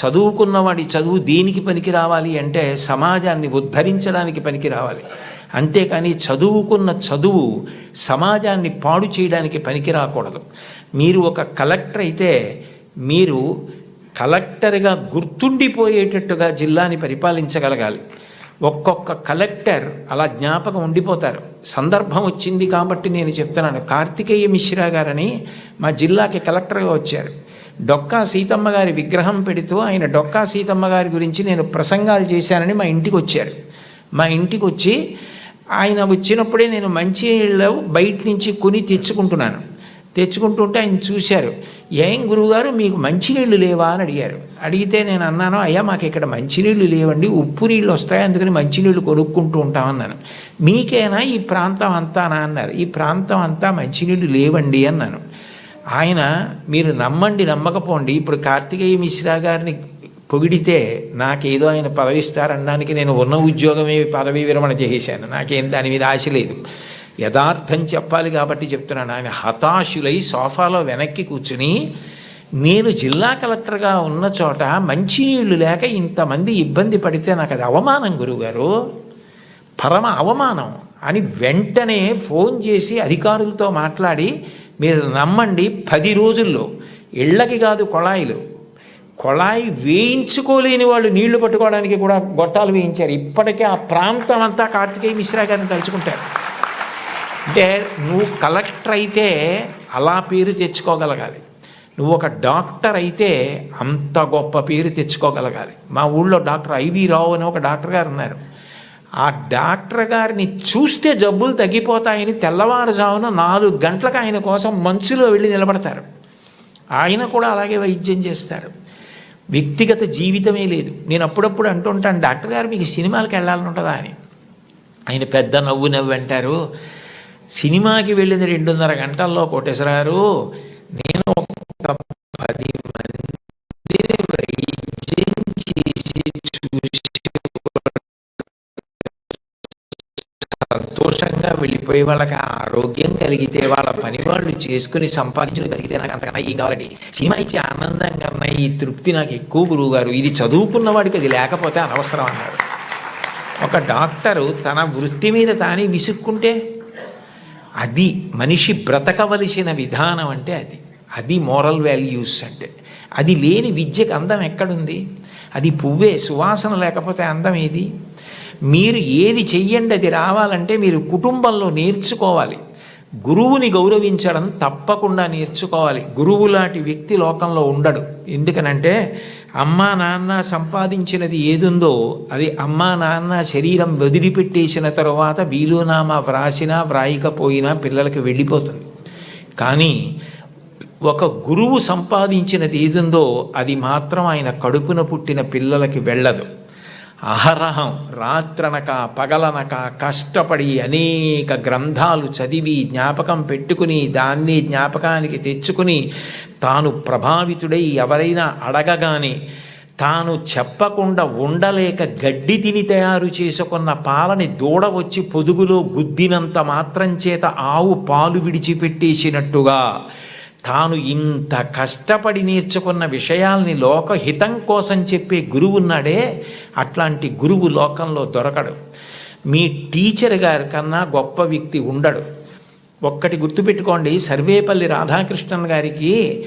చదువుకున్నవాడి చదువు దేనికి పనికి రావాలి అంటే సమాజాన్ని ఉద్ధరించడానికి పనికి రావాలి. అంతేకాని చదువుకున్న చదువు సమాజాన్ని పాడు చేయడానికి పనికి రాకూడదు. మీరు ఒక కలెక్టర్ అయితే మీరు కలెక్టర్గా గుర్తుండిపోయేటట్టుగా జిల్లాని పరిపాలించగలగాలి. ఒక్కొక్క కలెక్టర్ అలా జ్ఞాపకం ఉండిపోతారు. సందర్భం వచ్చింది కాబట్టి నేను చెప్తున్నాను. కార్తికేయ మిశ్రా గారని మా జిల్లాకి కలెక్టర్గా వచ్చారు. డొక్కా సీతమ్మ గారి విగ్రహం పెడుతూ ఆయన డొక్కా సీతమ్మ గారి గురించి నేను ప్రసంగాలు చేశానని మా ఇంటికి వచ్చారు. మా ఇంటికి వచ్చి ఆయన వచ్చినప్పుడే నేను మంచినీళ్ళు బయట నుంచి కొని తెచ్చుకుంటున్నాను. తెచ్చుకుంటుంటే ఆయన చూశారు ఏం గురువుగారు మీకు మంచినీళ్ళు లేవా? అని అడిగారు. అడిగితే నేను అన్నాను అయ్యా మాకు ఇక్కడ మంచినీళ్ళు లేవండి ఉప్పు నీళ్ళు వస్తాయి అందుకని మంచినీళ్ళు కొనుక్కుంటూ ఉంటామన్నాను మీకేనా ఈ ప్రాంతం అంతానా? అన్నారు. ఈ ప్రాంతం అంతా మంచినీళ్ళు లేవండి అన్నాను. ఆయన మీరు నమ్మండి నమ్మకపోండి. ఇప్పుడు కార్తికేయ మిశ్రా గారిని పొగిడితే నాకేదో ఆయన పదవిస్తారనడానికి నేను ఉన్న ఉద్యోగమే పదవి విరమణ చేసేశాను నాకేం దాని మీద ఆశ లేదు. యథార్థం చెప్పాలి కాబట్టి చెప్తున్నాను. ఆయన హతాశులై సోఫాలో వెనక్కి కూర్చుని నేను జిల్లా కలెక్టర్గా ఉన్న చోట మంచినీళ్ళు లేక ఇంతమంది ఇబ్బంది పడితే నాకు అది అవమానం గురువుగారు. పరమ అవమానం. అని వెంటనే ఫోన్ చేసి అధికారులతో మాట్లాడి మీరు నమ్మండి పది రోజుల్లో ఇళ్ళకి కాదు కొళాయిలు. కొళాయి వేయించుకోలేని వాళ్ళు నీళ్ళు పట్టుకోవడానికి కూడా గొట్టాలు వేయించారు. ఇప్పటికే ఆ ప్రాంతం అంతా కార్తికేయ మిశ్రా గారిని తలుచుకుంటారు. అంటే నువ్వు కలెక్టర్ అయితే అలా పేరు తెచ్చుకోగలగాలి. నువ్వు ఒక డాక్టర్ అయితే అంత గొప్ప పేరు తెచ్చుకోగలగాలి. మా ఊళ్ళో డాక్టర్ ఐవి రావు అని ఒక డాక్టర్ గారు ఉన్నారు. ఆ డాక్టర్ గారిని చూస్తే జబ్బులు తగ్గిపోతాయని తెల్లవారుజామున నాలుగు గంటలకు ఆయన కోసం మంచులో వెళ్ళి నిలబడతారు. ఆయన కూడా అలాగే వైద్యం చేస్తారు. వ్యక్తిగత జీవితమే లేదు. నేను అప్పుడప్పుడు అంటుంటాను డాక్టర్ గారు మీకు సినిమాలకు వెళ్ళాలని ఉంటుందా? అని. ఆయన పెద్ద నవ్వు నవ్వు అంటారు సినిమాకి వెళ్ళిన రెండున్నర గంటల్లో కోటేశ్వరారు నేను ఒక పది మంది వైద్యం వెళ్ళిపోయి వాళ్ళకి ఆరోగ్యం కలిగితే వాళ్ళ పని వాళ్ళు చేసుకుని సంపాదించడం కలిగితే నాకు అంతకన్నా ఈ కావాలండి? సినిమా ఇచ్చే ఆనందం కన్నా ఈ తృప్తి నాకు ఎక్కువ గురువు గారు. ఇది చదువుకున్న వాడికి అది లేకపోతే అనవసరం అన్నారు. ఒక డాక్టరు తన వృత్తి మీద తానే విసుక్కుంటే అది మనిషి బ్రతకవలసిన విధానం అంటే అది. అది మోరల్ వాల్యూస్ అంటే. అది లేని విద్యకు అందం ఎక్కడుంది? అది పువ్వే సువాసన లేకపోతే అందం ఏది? మీరు ఏది చెయ్యండి అది రావాలంటే మీరు కుటుంబంలో నేర్చుకోవాలి. గురువుని గౌరవించడం తప్పకుండా నేర్చుకోవాలి. గురువు లాంటి వ్యక్తి లోకంలో ఉండడు. ఎందుకనంటే అమ్మా నాన్న సంపాదించినది ఏదుందో అది అమ్మా నాన్న శరీరం వదిలిపెట్టేసిన తర్వాత వీలునామా వ్రాసినా వ్రాయకపోయినా పిల్లలకి వెళ్ళిపోతుంది. కానీ ఒక గురువు సంపాదించినది ఏదుందో అది మాత్రం ఆయన కడుపున పుట్టిన పిల్లలకి వెళ్ళదు. అహరహం రాత్రనక పగలనక కష్టపడి అనేక గ్రంథాలు చదివి జ్ఞాపకం పెట్టుకుని దాన్ని జ్ఞాపకానికి తెచ్చుకుని తాను ప్రభావితుడై ఎవరైనా అడగగానే తాను చెప్పకుండా ఉండలేక గడ్డి తిని తయారు చేసుకున్న పాలని దూడ వచ్చి పొదుగులో గుద్దినంత మాత్రం చేత ఆవు పాలు విడిచిపెట్టేసినట్టుగా తాను ఇంత కష్టపడి నేర్చుకున్న విషయాల్ని లోకహితం కోసం చెప్పే గురువు ఉన్నాడే అట్లాంటి గురువు లోకంలో దొరకడు. మీ టీచర్ గారి కన్నా గొప్ప వ్యక్తి ఉండడు. ఒక్కటి గుర్తుపెట్టుకోండి సర్వేపల్లి రాధాకృష్ణన్ గారికి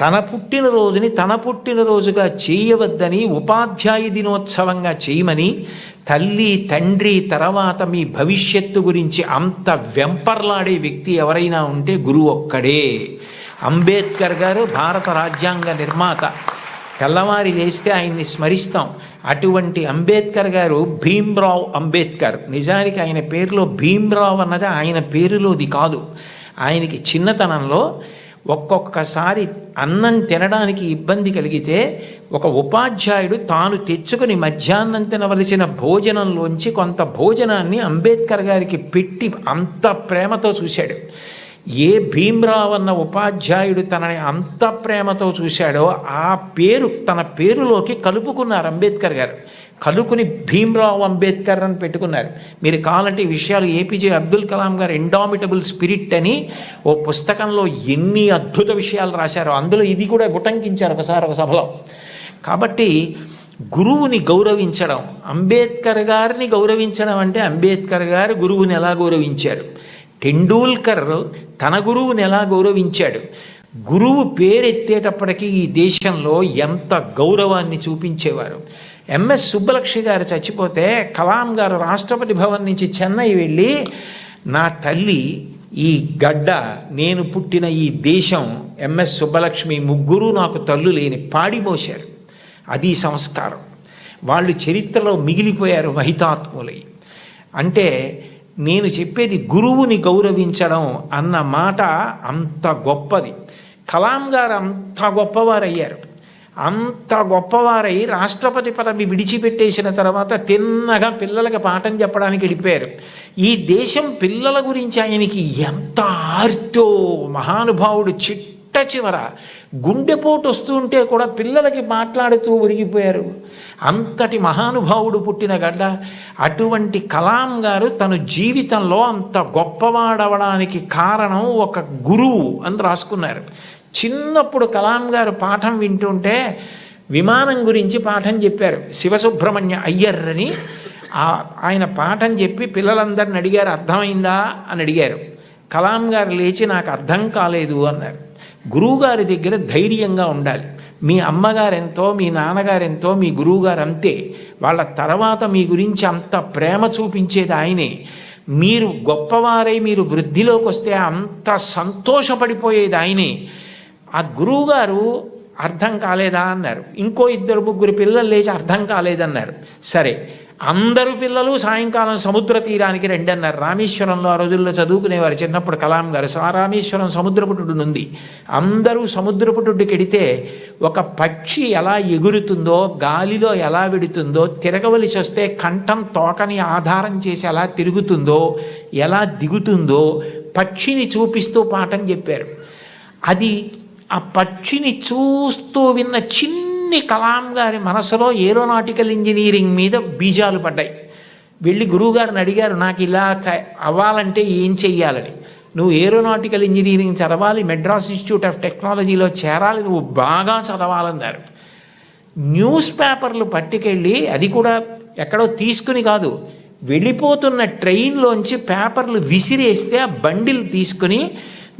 తన పుట్టినరోజుని తన పుట్టినరోజుగా చేయవద్దని ఉపాధ్యాయ దినోత్సవంగా చేయమని తల్లి తండ్రి తర్వాత మీ భవిష్యత్తు గురించి అంత వెంపర్లాడే వ్యక్తి ఎవరైనా ఉంటే గురువు ఒక్కడే. అంబేద్కర్ గారు భారత రాజ్యాంగ నిర్మాత. తెల్లవారి లేస్తే ఆయన్ని స్మరిస్తాం. అటువంటి అంబేద్కర్ గారు భీమ్రావ్ అంబేద్కర్. నిజానికి ఆయన పేరులో భీమ్రావ్ అన్నది ఆయన పేరులోది కాదు. ఆయనకి చిన్నతనంలో ఒక్కొక్కసారి అన్నం తినడానికి ఇబ్బంది కలిగితే ఒక ఉపాధ్యాయుడు తాను తెచ్చుకుని మధ్యాహ్నం తినవలసిన భోజనంలోంచి కొంత భోజనాన్ని అంబేద్కర్ గారికి పెట్టి అంత ప్రేమతో చూశాడు. ఏ భీమ్రావ్ అన్న ఉపాధ్యాయుడు తనని అంత ప్రేమతో చూశాడో ఆ పేరు తన పేరులోకి కలుపుకున్నారు అంబేద్కర్ గారు. కలుకుని భీమ్రావ్ అంబేద్కర్ అని పెట్టుకున్నారు. మీరు కావాలంటే ఈ విషయాలు ఏపీజే అబ్దుల్ కలాం గారు ఎండామిటబుల్ స్పిరిట్ అని ఓ పుస్తకంలో ఎన్ని అద్భుత విషయాలు రాశారో అందులో ఇది కూడా ఉటంకించారు ఒకసారి ఒక సభలో. కాబట్టి గురువుని గౌరవించడం అంబేద్కర్ గారిని గౌరవించడం అంటే అంబేద్కర్ గారు గురువుని ఎలా గౌరవించారు? టెండూల్కర్ తన గురువుని ఎలా గౌరవించాడు? గురువు పేరెత్తేటప్పటికీ ఈ దేశంలో ఎంత గౌరవాన్ని చూపించేవారు? ఎంఎస్ సుబ్బలక్ష్మి గారు చచ్చిపోతే కలాం గారు రాష్ట్రపతి భవన్ నుంచి చెన్నై వెళ్ళి నా తల్లి ఈ గడ్డ నేను పుట్టిన ఈ దేశం ఎంఎస్ సుబ్బలక్ష్మి ముగ్గురు నాకు తల్లు లేని పాడిమోశారు అది సంస్కారం. వాళ్ళు చరిత్రలో మిగిలిపోయారు మహితాత్ములై. అంటే నేను చెప్పేది గురువుని గౌరవించడం అన్న మాట అంత గొప్పది. కలాం గారు అంత గొప్పవారయ్యారు. అంత గొప్పవారై రాష్ట్రపతి పదవి విడిచిపెట్టేసిన తర్వాత తిన్నగా పిల్లలకి పాఠం చెప్పడానికి వెళ్ళిపోయారు ఈ దేశం పిల్లల గురించి ఆయనకి ఎంత ఆర్తో మహానుభావుడు చిట్ట చివర గుండెపోటు వస్తుంటే కూడా పిల్లలకి మాట్లాడుతూ ఉరిగిపోయారు అంతటి మహానుభావుడు పుట్టిన గడ్డ అటువంటి కలాం గారు తన జీవితంలో అంత గొప్పవాడవడానికి కారణం ఒక గురువు అని రాసుకున్నారు. చిన్నప్పుడు కలాం గారు పాఠం వింటుంటే విమానం గురించి పాఠం చెప్పారు. శివసుబ్రహ్మణ్య అయ్యర్ అని ఆయన పాఠం చెప్పి పిల్లలందరిని అడిగారు అర్థమైందా? అని అడిగారు. కలాం గారు లేచి నాకు అర్థం కాలేదు అన్నారు. గురువుగారి దగ్గర ధైర్యంగా ఉండాలి. మీ అమ్మగారెంతో మీ నాన్నగారెంతో మీ గురువుగారు అంతే వాళ్ళ తర్వాత మీ గురించి అంత ప్రేమ చూపించేది ఆయనే. మీరు గొప్పవారై మీరు వృద్ధిలోకి వస్తే అంత సంతోషపడిపోయేది ఆయనే. ఆ గురువుగారు అర్థం కాలేదా అన్నారు. ఇంకో ఇద్దరు ముగ్గురు పిల్లలు లేచి అర్థం కాలేదన్నారు. సరే అందరు పిల్లలు సాయంకాలం సముద్ర తీరానికి రండి అన్నారు రామేశ్వరంలో ఆ రోజుల్లో చదువుకునేవారు చిన్నప్పుడు కలాం గారు. సా రామేశ్వరం సముద్రపుటుడు ఉంది. అందరూ సముద్రపుటుడికి ఎడితే ఒక పక్షి ఎలా ఎగురుతుందో గాలిలో ఎలా విడుతుందో తిరగవలసి వస్తే కంఠం తోకని ఆధారం చేసి ఎలా తిరుగుతుందో ఎలా దిగుతుందో పక్షిని చూపిస్తూ పాఠం చెప్పారు. అది ఆ పక్షిని చూస్తూ విన్న చిన్ని కలాం గారి మనసులో ఏరోనాటికల్ ఇంజనీరింగ్ మీద బీజాలు పడ్డాయి. వెళ్ళి గురువుగారిని అడిగారు నాకు ఇలా అవ్వాలంటే ఏం చెయ్యాలని? నువ్వు ఏరోనాటికల్ ఇంజనీరింగ్ చదవాలి మెడ్రాస్ ఇన్స్టిట్యూట్ ఆఫ్ టెక్నాలజీలో చేరాలి నువ్వు బాగా చదవాలన్నారు. న్యూస్ పేపర్లు పట్టుకెళ్ళి అది కూడా ఎక్కడో తీసుకుని కాదు వెళ్ళిపోతున్న ట్రైన్లోంచి పేపర్లు విసిరేస్తే ఆ బండిలు తీసుకుని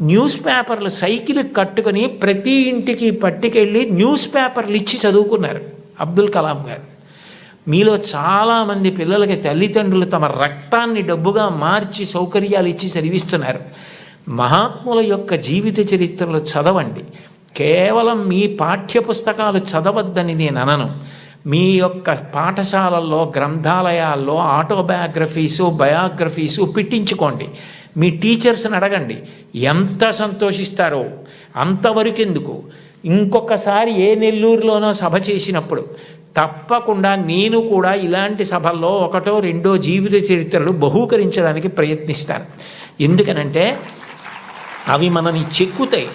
న్యూస్ పేపర్లు సైకిల్ కట్టుకొని ప్రతి ఇంటికి పట్టుకెళ్ళి న్యూస్ పేపర్లు ఇచ్చి చదువుకున్నారు అబ్దుల్ కలాం గారు. మీలో చాలామంది పిల్లలకి తల్లిదండ్రులు తమ రక్తాన్ని డబ్బుగా మార్చి సౌకర్యాలు ఇచ్చి చదివిస్తున్నారు. మహాత్ముల యొక్క జీవిత చరిత్రలు చదవండి. కేవలం మీ పాఠ్యపుస్తకాలు చదవద్దని నేను అనను. మీ యొక్క పాఠశాలల్లో గ్రంథాలయాల్లో ఆటోబయోగ్రఫీసు బయోగ్రఫీసు పెట్టించుకోండి. మీ టీచర్స్ని అడగండి ఎంత సంతోషిస్తారో అంతవరకు ఎందుకు ఇంకొకసారి ఏ నెల్లూరులోనో సభ చేసినప్పుడు తప్పకుండా నేను కూడా ఇలాంటి సభల్లో ఒకటో రెండో జీవిత చరిత్రలు బహూకరించడానికి ప్రయత్నిస్తాను. ఎందుకనంటే అవి మనని చెక్కుతాయి.